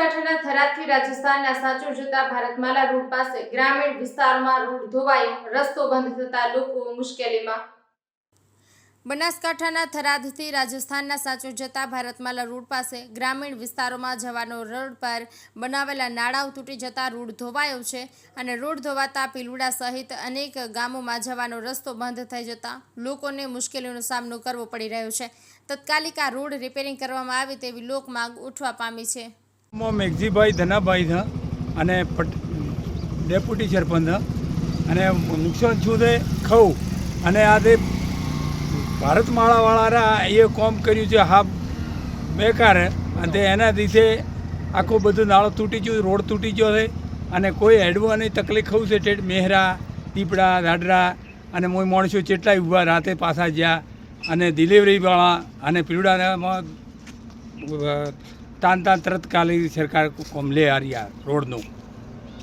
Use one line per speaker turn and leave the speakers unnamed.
બનાસકાંઠાના થરાદથી રાજસ્થાનના સાચુર જતા ભારતમાલા રોડ પાસે ગ્રામીણ વિસ્તારમાં રોડ ધોવાયો રસ્તો બંધ થતા લોકો મુશ્કેલીમાં. બનાસકાંઠાના થરાદથી રાજસ્થાનના સાચો જતા ભારતમાલા રોડ પાસે ગ્રામીણ વિસ્તારોમાં જવાનો રોડ પર બનાવેલા નાળાઓ તૂટી જતા રોડ ધોવાયો છે અને રોડ ધોવાતા પીલુડા સહિત અનેક ગામોમાં જવાનો રસ્તો બંધ થઈ જતા લોકોને મુશ્કેલીનો સામનો કરવો પડી રહ્યો છે. તત્કાલિક આ રોડ રિપેરિંગ કરવામાં આવે તેવી લોક માંગ ઉઠવા પામી છે.
મેઘજીભાઈ ધનાભાઈ છે અને ડેપ્યુટી સરપંચ અને નુકસાન છું? તે ખવું અને આ તે ભારતમાળાવાળા એ કોમ કર્યું છે, હા, બેકાર અને તે એના દિવસે આખો બધું નાળો તૂટી ગયો, રોડ તૂટી ગયો છે. અને કોઈ હેડવાની તકલીફ ખવું છે ટેટ મેહરા દીપડા દાડરા અને મોય માણસો કેટલાય ઊભા રાતે પાછા જ્યાં. અને ડિલિવરીવાળા અને પીવડામાં તાન તાન તરત કાલી સરકાર કોમ લે આ रोड રોડનું.